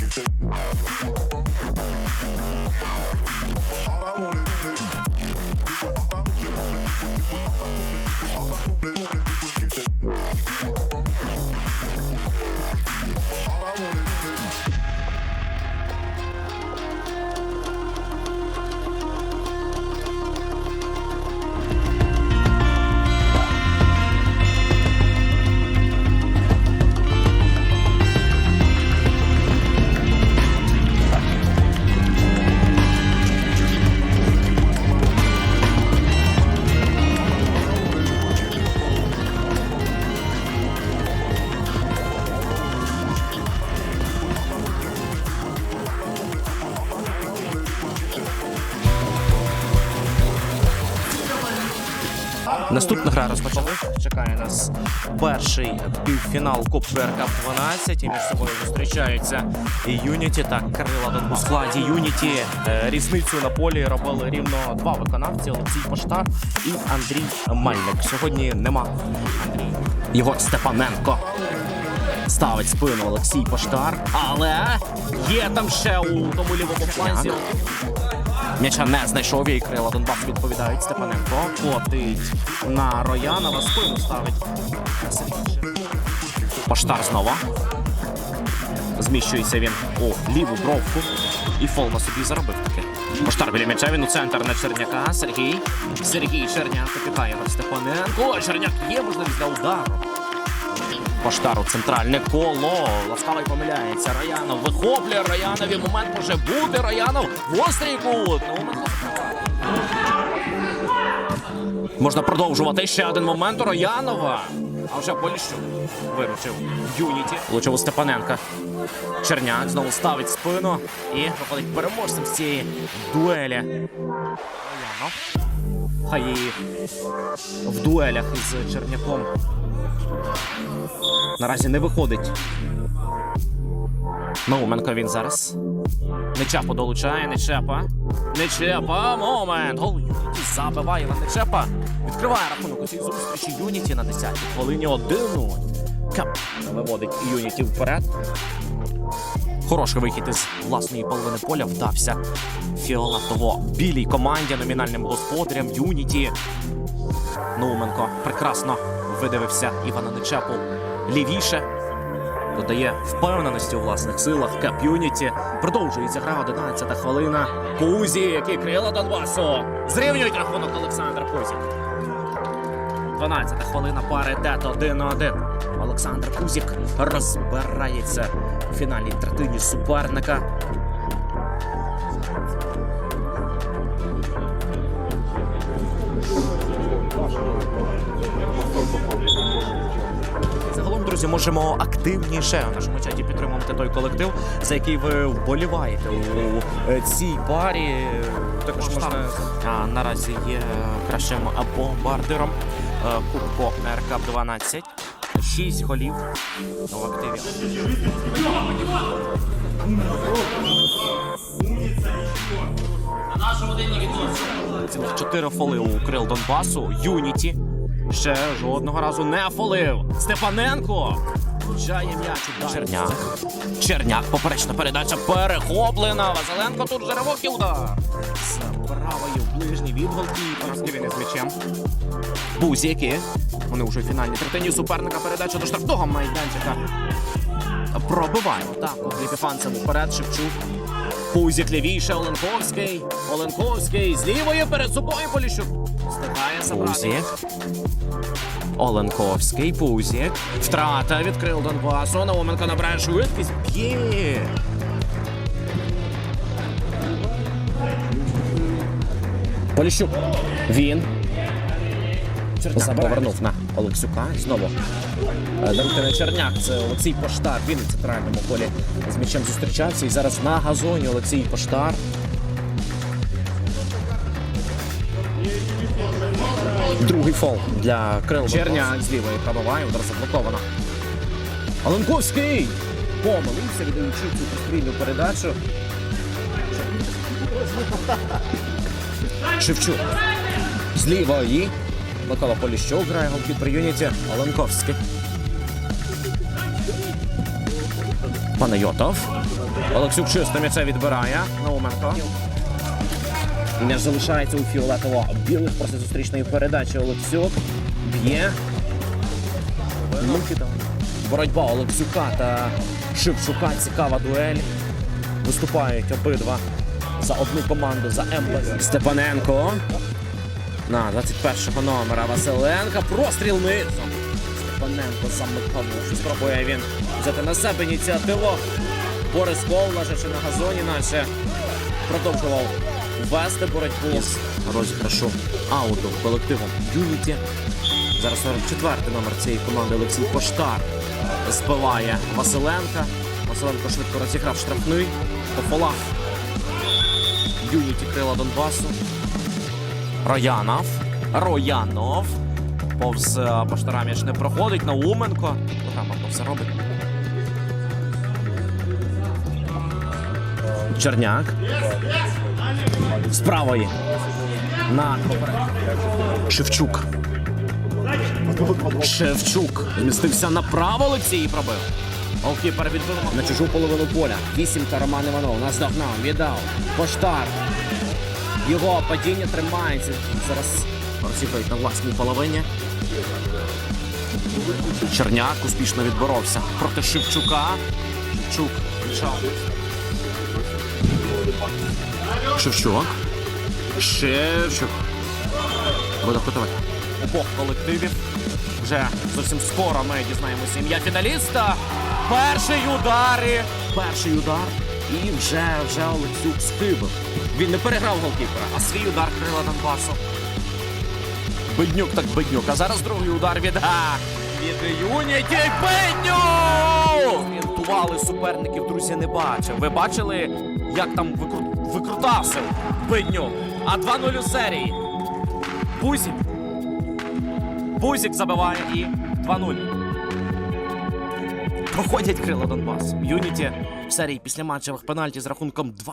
music. Наступна гра розпочали. Чекає нас перший півфінал Кубку РК 12. І між собою зустрічаються Юніті та Кирила у складі Юніті. Е, Різницю на полі робили рівно два виконавці: Олексій Поштар і Андрій Мельник. Сьогодні нема Андрій. Єгор Степаненко. Ставить спину Олексій Поштар, але є там ще у тому лівому фланзі. М'яча не знайшов і крила Донбас відповідають Степаненко. Котить на Роянова, спину ставить. Поштар знову. Зміщується він у ліву бровку. І фол на собі заробив таки. Поштар біля м'яча, він у центр на Черняка. Сергій. Сергій Черняк капітає на Степаненко. Черняк є можливість для удару. Поштару центральне коло. Ласкавий помиляється. Раянов вихоплює Раянові. Момент може бути. Раянов. Гострий кут. Ну, Можна продовжувати ще один момент у Роянова. А вже Поліщук виручив Юніті. Влучив Степаненка. Черняк знову ставить спину і виходить переможцем з цієї дуелі. Хай і в дуелях із Черняком Наразі не виходить. Науменко він зараз. Нечапа долучає, Нечепа. Нечепа, момент. Гол Юніті забиває на Нечепа. Відкриває рахунок у цій зустрічі Юніті на 10-й хвилині 1-0. Кап виводить Юніті вперед. Хороший вихід із власної половини поля вдався фіолетово-білій команді номінальним господарям Юніті. Науменко прекрасно видивився Івана Нечепу лівіше. Додає впевненості у власних силах. Кап'юніті Продовжується гра 11 хвилина. Кузі, який крила Донбасу. Зрівнюють рахунок Олександр Кузі. 12 хвилина паритет 1-1. Олександр Кузік розбирається у фінальній третині суперника. Друзі, можемо активніше у нашому чаті підтримувати той колектив, за який ви вболіваєте у е, цій парі. Також можна а, наразі є кращим бомбардиром е, Кубку РК 12. Шість голів в активі. Цілих чотири фоли у крил Донбасу. Юніті. Ще жодного разу не фолив. Степаненко. Влучає м'яч. Черняк. Черняк. Поперечна передача перехоплена. Василенко тут же ривок і удар. З правою в ближній від голкіпера. Він із м'ячем. Бузіки. Вони вже в фінальній третині суперника. Передача до штрафного майданчика. Пробиває. Так, Ліпіфанцем вперед. Шевчук. Пузік лівіше, Оленковський. Оленковський з лівої перед собою Поліщук. Встигає забрати. Пузік. Оленковський, Пузік. Втрата відкрив Донбасу. Науменко набирає швидкість. Б'є. Поліщук. Він. Повернув на Олексюка. Знову. Даруйте Черняк. Це Олексій Поштар. Він у центральному полі з м'ячем зустрічався. І зараз на газоні Олексій Поштар. Другий фол для крил. Черняк з лівої пробиває, удар заблоковано. Оленковський! Помилився, віддаючи цю прострільну передачу. Шевчук. З лівої. Микола Поліщук грає голкіпер Юніті. Оленковський. Панайотов. Олексюк чисто м'яче відбирає. Науменко. М'яч залишається у фіолетово білих після зустрічної передачі. Олексюк б'є. Боротьба Олексюка та Шевчука. Цікава дуель. Виступають обидва за одну команду за МБ. Степаненко. На 21-го номера Василенка. Простріл низом. Степаненко замикав. Спробує він взяти на себе ініціативу. Борис Кол, лежачи на газоні, наче продовжував вести боротьбу з розіграшу ауту колективом Юніті. Зараз 44-й номер цієї команди Олексій Поштар збиває Василенка. Василенко швидко розіграв штрафний. По Юніті крила Донбасу. Роянов. Роянов. Повз е, Поштара м'яч не проходить. Науменко. Грамотно все робить. Черняк. З правої. На Шевчук. Шевчук. Змістився направо Олексій і пробив. Голкіпер відбив на чужу половину поля. Вісімка Роман Іванов. Наздогнав, віддав. Поштар. Його падіння тримається. Зараз розіграють на власній половині. Черняк успішно відборовся проти Шевчука. Шевчук почав. Шевчук. Шевчук. Буде готовий. Обох колективів. Вже зовсім скоро ми дізнаємося ім'я фіналіста. Перший удар. і- Перший удар. І вже, вже Олексюк схибив. Він не переграв голкіпера, а свій удар крила Донбасу. Беднюк так беднюк. А зараз другий удар від а, від Юніті. Беднюк! Орієнтували суперників, друзі, не бачив. Ви бачили, як там викру... викрутався Беднюк? А 2-0 у серії. Бузік. Бузік забиває і 2-0. Проходять крила Донбасу. Юніті в серії після матчевих пенальті з рахунком 2-0.